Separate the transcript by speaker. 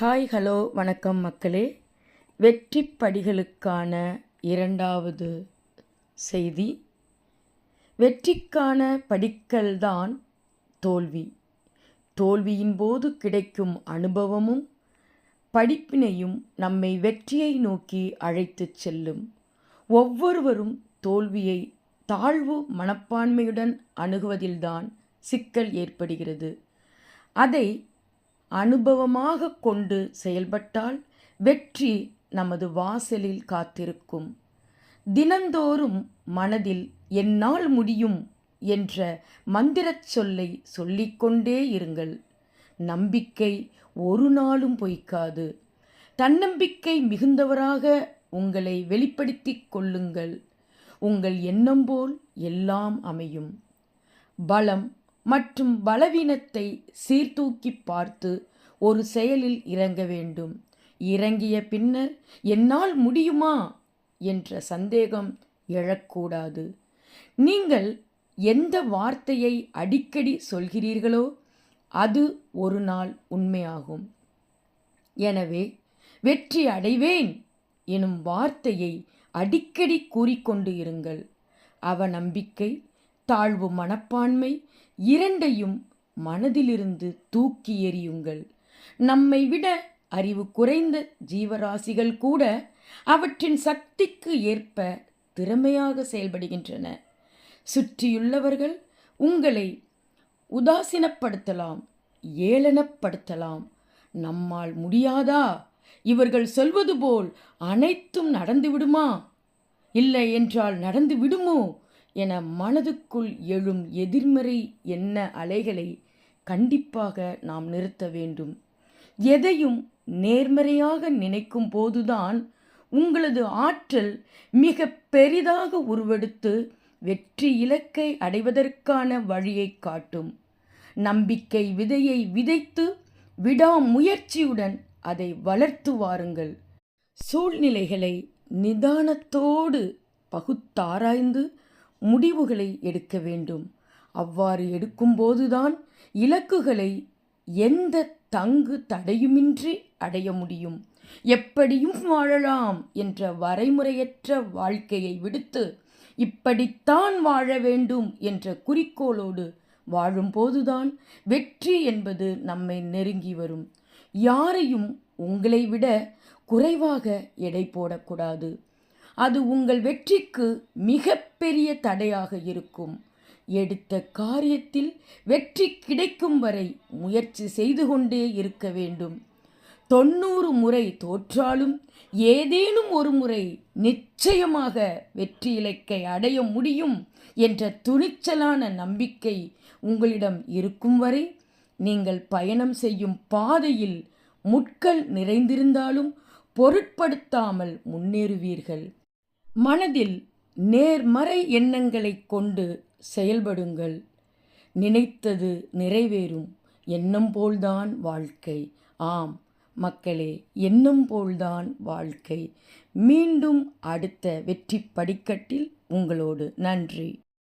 Speaker 1: Hi hello வணக்கம் மக்களே. வெற்றி படிகளுக்கான இரண்டாவது செய்தி. வெற்றிக்கான படிக்கல்தான் தோல்வி. தோல்வியின் போது கிடைக்கும் அனுபவமும் படிப்பினையும் நம்மை வெற்றியை நோக்கி அழைத்துச் செல்லும். ஒவ்வொருவரும் தோல்வியை தாழ்வு மனப்பான்மையுடன் அணுகுவதில்தான் சிக்கல் ஏற்படுகிறது. அதை அனுபவமாக கொண்டு செயல்பட்டால் வெற்றி நமது வாசலில் காத்திருக்கும். தினந்தோறும் மனதில் என்னால் முடியும் என்ற மந்திரச் சொல்லை சொல்லிக்கொண்டே இருங்கள். நம்பிக்கை ஒரு நாளும் பொய்க்காது. தன்னம்பிக்கை மிகுந்தவராக உங்களை வெளிப்படுத்திக் கொள்ளுங்கள். உங்கள் எண்ணம் போல் எல்லாம் அமையும். பலம் மற்றும் பலவீனத்தை சீர்தூக்கி பார்த்து ஒரு செயலில் இறங்க வேண்டும். இறங்கிய பின்னர் என்னால் முடியுமா? என்ற சந்தேகம் எழக்கூடாது. நீங்கள் எந்த வார்த்தையை அடிக்கடி சொல்கிறீர்களோ அது ஒரு நாள் உண்மையாகும். எனவே வெற்றி அடைவேன் எனும் வார்த்தையை அடிக்கடி கூறிக்கொண்டு இருங்கள். அவநம்பிக்கை தாழ்வு மனப்பான்மை இரண்டையும் மனதிலிருந்து தூக்கி எறியுங்கள். நம்மை விட அறிவு குறைந்த ஜீவராசிகள் கூட அவற்றின் சக்திக்கு ஏற்ப திறமையாக செயல்படுகின்றன. சுற்றியுள்ளவர்கள் உங்களை உதாசீனப்படுத்தலாம் ஏளனப்படுத்தலாம். நம்மால் முடியாதா? இவர்கள் சொல்வது போல் அனைத்தும் நடந்துவிடுமா? இல்லை என்றால் நடந்து விடுமோ என மனதுக்குள் எழும் எதிர்மறை எண்ண அலைகளை கண்டிப்பாக நாம் நிறுத்த வேண்டும். எதையும் நேர்மறையாக நினைக்கும் போதுதான் உங்களது ஆற்றல் மிக பெரிதாக உருவெடுத்து வெற்றி இலக்கை அடைவதற்கான வழியை காட்டும். நம்பிக்கை விதையை விதைத்து விடாமுயற்சியுடன் அதை வளர்த்து வாருங்கள். சூழ்நிலைகளை நிதானத்தோடு பகுத்தாராய்ந்து முடிவுகளை எடுக்க வேண்டும். அவ்வாறு எடுக்கும்போதுதான் இலக்குகளை எந்த தங்கு தடையுமின்றி அடைய முடியும். எப்படியும் வாழலாம் என்ற வரைமுறையற்ற வாழ்க்கையை விடுத்து இப்படித்தான் வாழ வேண்டும் என்ற குறிக்கோளோடு வாழும்போதுதான் வெற்றி என்பது நம்மை நெருங்கி வரும். யாரையும் உங்களை விட குறைவாக எடை போடக்கூடாது. அது உங்கள் வெற்றிக்கு மிகப்பெரிய தடையாக இருக்கும். எடுத்த காரியத்தில் வெற்றி கிடைக்கும் வரை முயற்சி செய்து கொண்டே இருக்க வேண்டும். தொண்ணூறு முறை தோற்றாலும் ஏதேனும் ஒரு முறை நிச்சயமாக வெற்றி இலக்கை அடைய முடியும் என்ற துணிச்சலான நம்பிக்கை உங்களிடம் இருக்கும் வரை நீங்கள் பயணம் செய்யும் பாதையில் முட்கள் நிறைந்திருந்தாலும் பொருட்படுத்தாமல் முன்னேறுவீர்கள். மனதில் நேர்மறை எண்ணங்களை கொண்டு செயல்படுங்கள். நினைத்தது நிறைவேறும். எண்ணம் போல்தான் வாழ்க்கை. ஆம் மக்களே எண்ணம் போல்தான் வாழ்க்கை. மீண்டும் அடுத்த வெற்றி படிக்கட்டில் உங்களோடு. நன்றி.